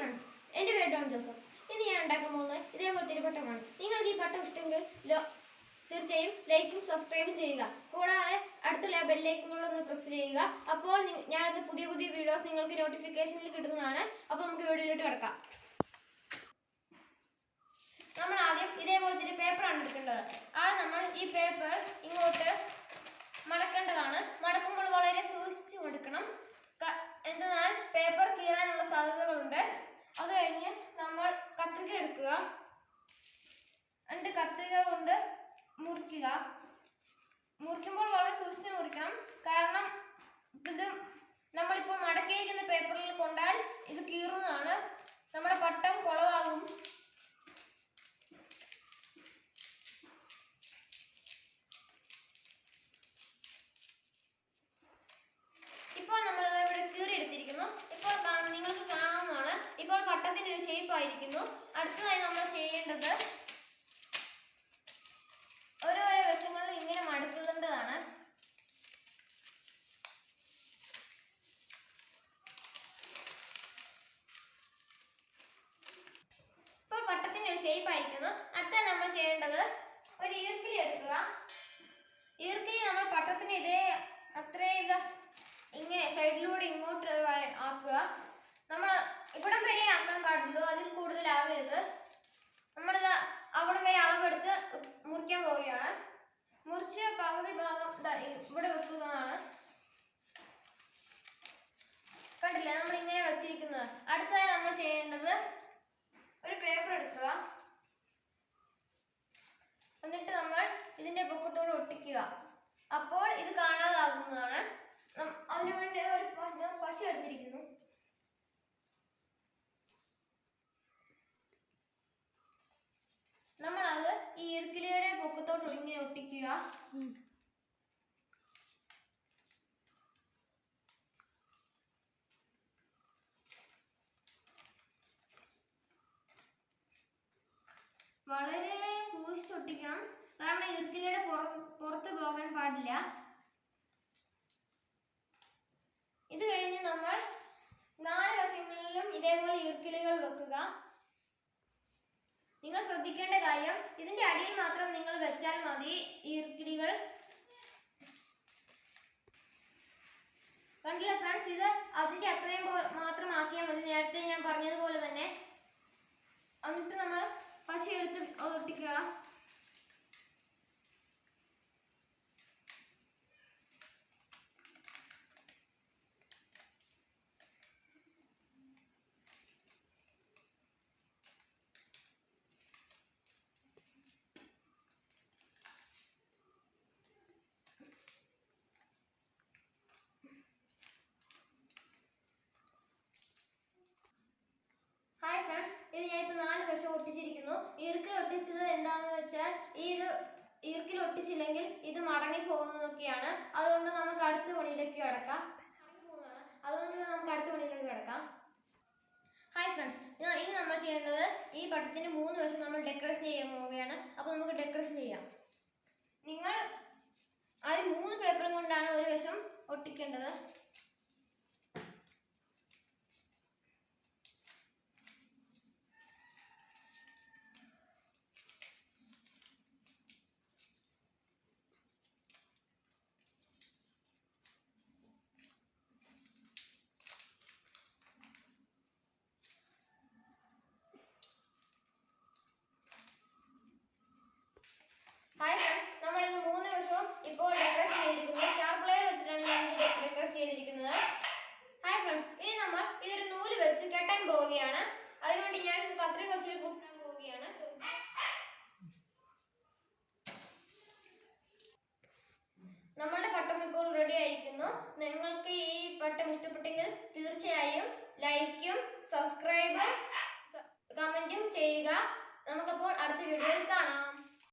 Friends എന്റെ പേര് Don Joseph. ഇത് ഞാൻ ഉണ്ടാക്കാൻ പോകുന്നത് ഇതേപോലത്തെ ഒരു പട്ടമാണ്. നിങ്ങൾക്ക് ഈ പട്ടം ഇഷ്ടമെങ്കിൽ തീർച്ചയായും ലൈക്കും സബ്സ്ക്രൈബും ചെയ്യുക. കൂടാതെ അടുത്തുള്ള ബെല്ലൈക്കങ്ങളൊന്ന് പ്രസ് ചെയ്യുക. അപ്പോൾ ഞാനിത് പുതിയ പുതിയ വീഡിയോസ് നിങ്ങൾക്ക് നോട്ടിഫിക്കേഷനിൽ കിട്ടുന്നതാണ്. അപ്പോൾ നമുക്ക് വീഡിയോയിലോട്ട് കിടക്കാം. നമ്മൾ ആദ്യം ഇതേപോലത്തെ ഒരു പേപ്പറാണ് എടുക്കേണ്ടത്. ആദ്യം നമ്മൾ ഈ പേപ്പർ ഇങ്ങോട്ട് മടക്കേണ്ടതാണ്. മടക്കുമ്പോൾ വളരെ സൂക്ഷിച്ചു മടക്കണം ക- എന്തെന്നാൽ പേപ്പർ കീറാനുള്ള സാധ്യതകളുണ്ട് അത് കഴിഞ്ഞ് നമ്മൾ കത്രിക എടുക്കുക എന്നിട്ട് കത്രിക കൊണ്ട് മുറിക്കുക മുറിക്കുമ്പോൾ വളരെ സൂക്ഷിച്ച് മുറിക്കണം. കാരണം ഇത് നമ്മളിപ്പോൾ മടക്കിയിരിക്കുന്ന പേപ്പറിൽ കൊണ്ടാൽ ഇത് കീറുന്നതാണ്. നമ്മുടെ പട്ടം കുളവാകും. ഇപ്പോൾ നമ്മൾ ഇവിടെ കീറി എടുത്തിരിക്കുന്നു ഇപ്പോൾ നിങ്ങൾക്ക് കാണാവുന്നതാണ്. ഇപ്പോൾ പട്ടത്തിന്റെ ഒരു ഷേപ്പ് ആയിരിക്കുന്നു. അടുത്തതായി നമ്മൾ ചെയ്യേണ്ടത് ഓരോരോ വശങ്ങളിൽ ഇങ്ങനെ മടക്കേണ്ടതാണ് ഇപ്പോൾ പട്ടത്തിന്റെ ഒരു ഷേപ്പ് ആയിരിക്കുന്നു. അടുത്ത നമ്മൾ ചെയ്യേണ്ടത് ഒരു ഈർക്കിലി എടുക്കുക. ഈർക്കിലി നമ്മൾ പട്ടത്തിന് ഇതേ അത്രയും ഇങ്ങനെ സൈഡിലൂടെ ഇങ്ങോട്ട് ആക്കുക. നമ്മൾ ഇവിടം വരെ ആക്കാൻ പാടുള്ളൂ അതിൽ കൂടുതലാകരുത് നമ്മളിത് അവിടം വരെ അളവെടുത്ത് മുറിക്കാൻ പോവുകയാണ്. മുറിച്ച് പകുതി ഭാഗം ഇവിടെ വെക്കുന്നതാണ്. കണ്ടില്ലേ? നമ്മൾ ഇങ്ങനെ വെച്ചിരിക്കുന്നത്. അടുത്തതായി നമ്മൾ ചെയ്യേണ്ടത് പേപ്പർ എടുക്കുക. എന്നിട്ട് നമ്മൾ ഇതിന്റെ പൊക്കത്തോട് ഒട്ടിക്കുക. അപ്പോൾ ഇത് കാണാതാകുന്നതാണ്. അതിനുവേണ്ടി ഒരു പശു എടുത്തിരിക്കുന്നു. നമ്മൾ അത് ഈ ഈർക്കിലിയുടെ പൊക്കത്തോട്ട് ഇങ്ങനെ ഒട്ടിക്കുക. വളരെ സൂക്ഷിച്ചൊട്ടിക്കണം കാരണം ഈർക്കിലിയുടെ പുറ- പുറത്ത് പോകാൻ പാടില്ല. ഇത് കഴിഞ്ഞ് നമ്മൾ നാല് വശങ്ങളിലും ഇതേപോലെ ഈർക്കിലുകൾ വെക്കുക. നിങ്ങൾ ശ്രദ്ധിക്കേണ്ട കാര്യം ഇതിന്റെ അടിയിൽ മാത്രം നിങ്ങൾ വെച്ചാൽ മതി ഈർക്കിലികൾ. കണ്ടില്ല ഫ്രണ്ട്സ് ഇത് അതിന്റെ അത്രയും മാത്രം ആക്കിയാൽ മതി നേരത്തെ ഞാൻ പറഞ്ഞതുപോലെ തന്നെ എന്നിട്ട് നമ്മൾ പശ എടുത്ത് ഒട്ടിക്കുക ഹായ് ഫ്രണ്ട്സ് ഇത് ഞാനിപ്പോൾ നാല് വശം ഒട്ടിച്ചിരിക്കുന്നു. ഈർക്കിൽ ഒട്ടിച്ചത് എന്താണെന്ന് വെച്ചാൽ ഈ ഇത് ഈർക്കിൽ ഒട്ടിച്ചില്ലെങ്കിൽ ഇത് മടങ്ങി പോകുന്നതൊക്കെയാണ്. അതുകൊണ്ട് നമുക്ക് അടുത്ത പണിയിലേക്ക് കിടക്കാം. അതുകൊണ്ട് നമുക്ക് അടുത്ത പണിയിലേക്ക് കിടക്കാം. ഹായ് ഫ്രണ്ട്സ് ഇനി നമ്മൾ ചെയ്യേണ്ടത് ഈ പട്ടത്തിന്റെ മൂന്ന് വശം നമ്മൾ ഡെക്കറേഷൻ ചെയ്യാൻ പോവുകയാണ്. അപ്പോൾ നമുക്ക് ഡെക്കറേഷൻ ചെയ്യാം. നിങ്ങൾ അതിൽ മൂന്ന് പേപ്പറും കൊണ്ടാണ് ഒരു വശം ഒട്ടിക്കേണ്ടത്. ലൈക്ക്